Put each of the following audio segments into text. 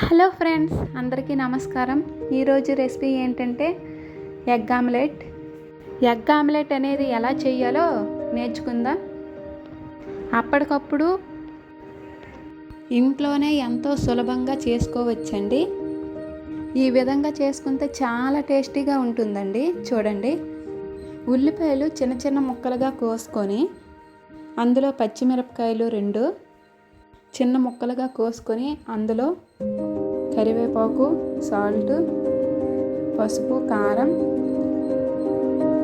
Hello friends అందరికీ నమస్కారం. ఈరోజు రెసిపీ ఏంటంటే ఎగ్ ఆమ్లెట్. ఎగ్ ఆమ్లెట్ అనేది ఎలా చేయాలో నేర్చుకుందాం. అప్పటికప్పుడు ఇంట్లోనే ఎంతో సులభంగా చేసుకోవచ్చండి. ఈ విధంగా చేసుకుంటే చాలా టేస్టీగా ఉంటుందండి. చూడండి. ఉల్లిపాయలు చిన్న చిన్న ముక్కలుగా కోసుకొని అందులో పచ్చిమిరపకాయలు రెండు చిన్న ముక్కలుగా కోసుకొని అందులో కరివేపాకు సాల్ట్ పసుపు కారం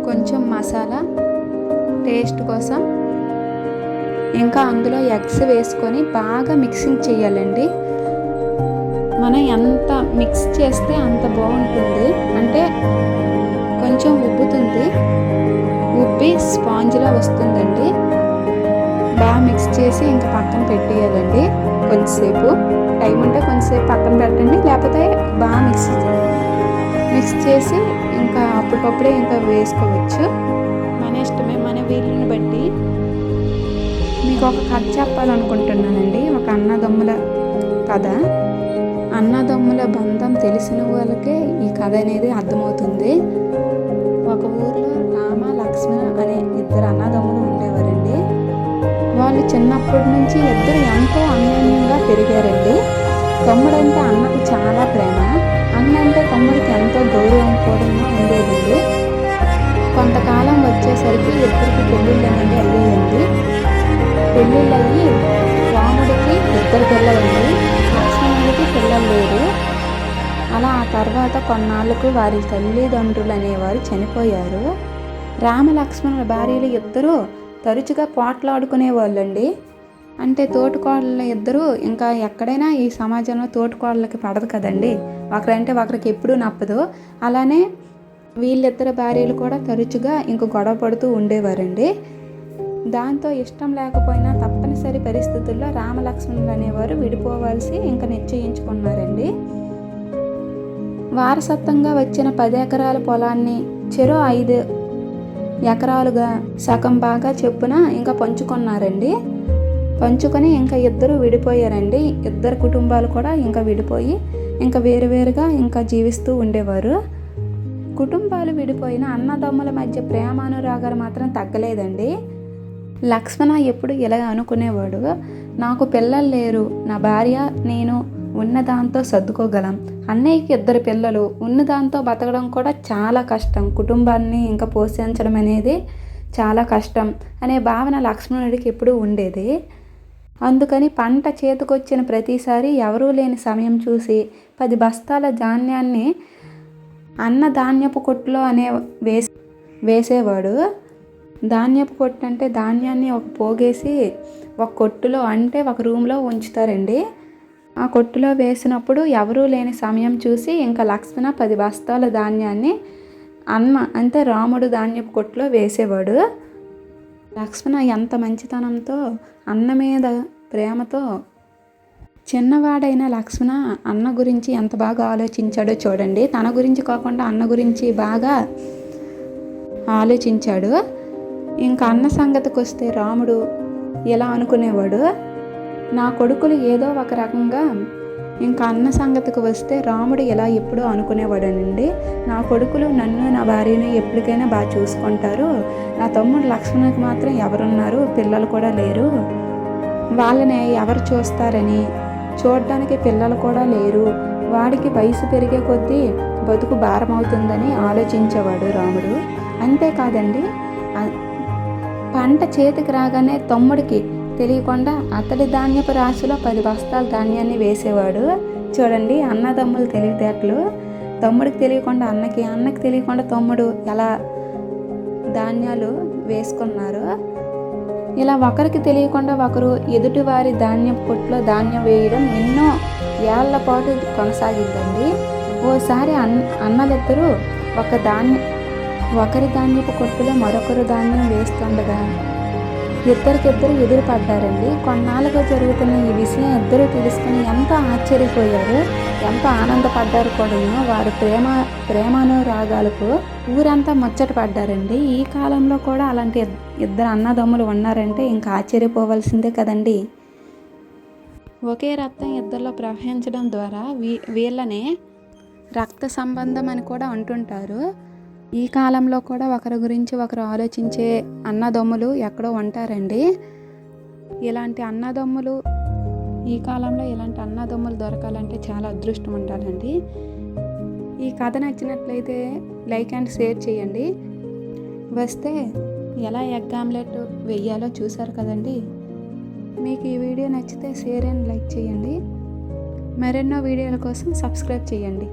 కొంచెం మసాలా టేస్ట్ కోసం. ఇంకా అందులో ఎగ్స్ వేసుకొని బాగా మిక్సింగ్ చేయాలండి. మనం ఎంత మిక్స్ చేస్తే అంత బాగుంటుంది. అంటే కొంచెం ఉబ్బుతుంది. ఉబ్బి స్పాంజ్లా వస్తుందండి. బాగా మిక్స్ చేసి ఇంకా పక్కన పెట్టేయాలండి. కొంచెంసేపు. టైం ఉంటే కొంచెంసేపు పక్కన పెట్టండి. లేకపోతే బాగా మిక్స్ మిక్స్ చేసి ఇంకా అప్పటికప్పుడే ఇంకా వేసుకోవచ్చు. మన ఇష్టమే మన వీలుని బట్టి. మీకు ఒక కథ చెప్పాలనుకుంటున్నానండి. ఒక అన్నదమ్ముల కథ. అన్నదమ్ముల బంధం తెలిసిన వాళ్ళకే ఈ కథ అనేది అర్థమవుతుంది. ఒక ఊర్లో రామ లక్ష్మణ అనే ఇద్దరు అన్నదమ్ములు చిన్నప్పటి నుంచి ఇద్దరు ఎంతో అన్యోన్యంగా పెరిగారండి. తమ్ముడంటే అన్నకు చాలా ప్రేమ అన్న అంటే తమ్ముడికి ఎంతో గౌరవం కూడా ఉండేదండి. కొంతకాలం వచ్చేసరికి ఇద్దరికి పెళ్ళిళ్ళు అనేది అయ్యేయండి. పెళ్ళిళ్ళు అయ్యి రాముడికి ఇద్దరు పిల్లలండి. లక్ష్మణుడికి పిల్లలు లేరు. అలా ఆ తర్వాత కొన్నాళ్ళకు వారి తల్లిదండ్రులు అనేవారు చనిపోయారు. రామ లక్ష్మణుల భార్యలు ఇద్దరూ తరచుగా పోట్లాడుకునే వాళ్ళండి అంటే తోటికోడళ్ళ ఇద్దరు ఇంకా ఎక్కడైనా ఈ సమాజంలో తోటికోడళ్ళకి పడదు కదండి. ఒకరంటే ఒకరికి ఎప్పుడూ నప్పదు. అలానే వీళ్ళిద్దరు భార్యలు కూడా తరచుగా ఇంక గొడవ పడుతూ ఉండేవారండి. దాంతో ఇష్టం లేకపోయినా తప్పనిసరి పరిస్థితుల్లో రామలక్ష్మణులు అనేవారు విడిపోవాల్సి ఇంకా నిశ్చయించుకున్నారండి. వారసత్వంగా వచ్చిన పది ఎకరాల పొలాన్ని చెరో ఐదు ఎకరాలుగా సగం బాగా చెప్పున ఇంకా పంచుకున్నారండి. పంచుకొని ఇంకా ఇద్దరు విడిపోయారండి. ఇద్దరు కుటుంబాలు కూడా ఇంకా విడిపోయి ఇంకా వేరువేరుగా ఇంకా జీవిస్తూ ఉండేవారు. కుటుంబాలు విడిపోయిన అన్నదమ్ముల మధ్య ప్రేమానురాగాలు మాత్రం తగ్గలేదండి. లక్ష్మణ ఎప్పుడు ఇలా అనుకునేవాడు నాకు పిల్లలు లేరు నా భార్య నేను ఉన్నదాంతో సర్దుకోగలం. అన్నయ్యకి ఇద్దరు పిల్లలు. ఉన్నదాంతో బతకడం కూడా చాలా కష్టం. కుటుంబాన్ని ఇంకా పోషించడం అనేది చాలా కష్టం అనే భావన లక్ష్మణుడికి ఎప్పుడూ ఉండేది. అందుకని పంట చేతికొచ్చిన ప్రతిసారి ఎవరూ లేని సమయం చూసి పది బస్తాల ధాన్యాన్ని అన్నధాన్యపు కొట్టులో అనే వేసి వేసేవాడు. ధాన్యపు కొట్టు అంటే ధాన్యాన్ని ఒక పోగేసి ఒక కొట్టులో అంటే ఒక రూమ్లో ఉంచుతారండి. ఆ కొట్టులో వేసినప్పుడు ఎవరూ లేని సమయం చూసి ఇంకా లక్ష్మణ పది బస్తాల ధాన్యాన్ని అన్న అంటే రాముడు ధాన్యపు కొట్టులో వేసేవాడు. లక్ష్మణ ఎంత మంచితనంతో అన్న మీద ప్రేమతో చిన్నవాడైన లక్ష్మణ అన్న గురించి ఎంత బాగా ఆలోచించాడో చూడండి. తన గురించి కాకుండా అన్న గురించి బాగా ఆలోచించాడు. ఇంకా అన్న సంగతికి వస్తే రాముడు ఎలా అనుకునేవాడు. నా కొడుకులు ఏదో ఒక రకంగా ఇంకా అన్న సంగతికి వస్తే రాముడు ఎలా ఎప్పుడూ అనుకునేవాడనండి. నా కొడుకులు నన్ను నా భార్యను ఎప్పటికైనా బాగా చూసుకుంటారు. నా తమ్ముడు లక్ష్మణునికి మాత్రం ఎవరున్నారు పిల్లలు కూడా లేరు. వాళ్ళని ఎవరు చూస్తారని చూడడానికి పిల్లలు కూడా లేరు. వాడికి వయసు పెరిగే కొద్దీ బతుకు భారం అవుతుందని ఆలోచించేవాడు రాముడు. అంతేకాదండి పంట చేతికి రాగానే తమ్ముడికి తెలియకుండా అతడి ధాన్యపు రాశిలో పది బస్తాల ధాన్యాన్ని వేసేవాడు. చూడండి అన్నదమ్ములు తెలివితేటలు. తమ్ముడికి తెలియకుండా అన్నకి అన్నకి తెలియకుండా తమ్ముడు ఎలా ధాన్యాలు వేసుకున్నారు? ఇలా ఒకరికి తెలియకుండా ఒకరు ఎదుటివారి ధాన్యం పొట్టులో ధాన్యం వేయడం ఎన్నో ఏళ్ళ పాటు కొనసాగిందండి. ఓసారి అన్ అన్నలిద్దరూ ఒక ధాన్యం ఒకరి ధాన్యపు కొట్టులో మరొకరు ధాన్యం వేస్తుండగా ఇద్దరికిద్దరు ఎదురు పడ్డారండి కొన్నాళ్ళుగా జరుగుతున్న ఈ విషయం ఇద్దరు తెలుసుకుని ఎంత ఆశ్చర్యపోయారు ఎంత ఆనందపడ్డారు కూడా వారి ప్రేమ ప్రేమానురాగాలకు ఊరంతా ముచ్చట పడ్డారండి. ఈ కాలంలో కూడా అలాంటి ఇద్దరు అన్నదమ్ములు ఉన్నారంటే ఇంకా ఆశ్చర్యపోవలసిందే కదండి. ఒకే రక్తం ఇద్దరిలో ప్రవహించడం ద్వారా వీ వీళ్ళనే రక్త సంబంధం అని కూడా అంటుంటారు. ఈ కాలంలో కూడా ఒకరి గురించి ఒకరు ఆలోచించే అన్నదమ్ములు ఎక్కడో ఉంటారండి. ఇలాంటి అన్నదమ్ములు ఈ కాలంలో ఇలాంటి అన్నదమ్ములు దొరకాలంటే చాలా అదృష్టం ఉండాలండి. ఈ కథ నచ్చినట్లయితే లైక్ అండ్ షేర్ చేయండి. వస్తే ఎలా ఎగ్ ఆమ్లెట్ వెయ్యాలో చూసారు కదండి. మీకు ఈ వీడియో నచ్చితే షేర్ అండ్ లైక్ చేయండి. మరెన్నో వీడియోల కోసం సబ్స్క్రైబ్ చేయండి.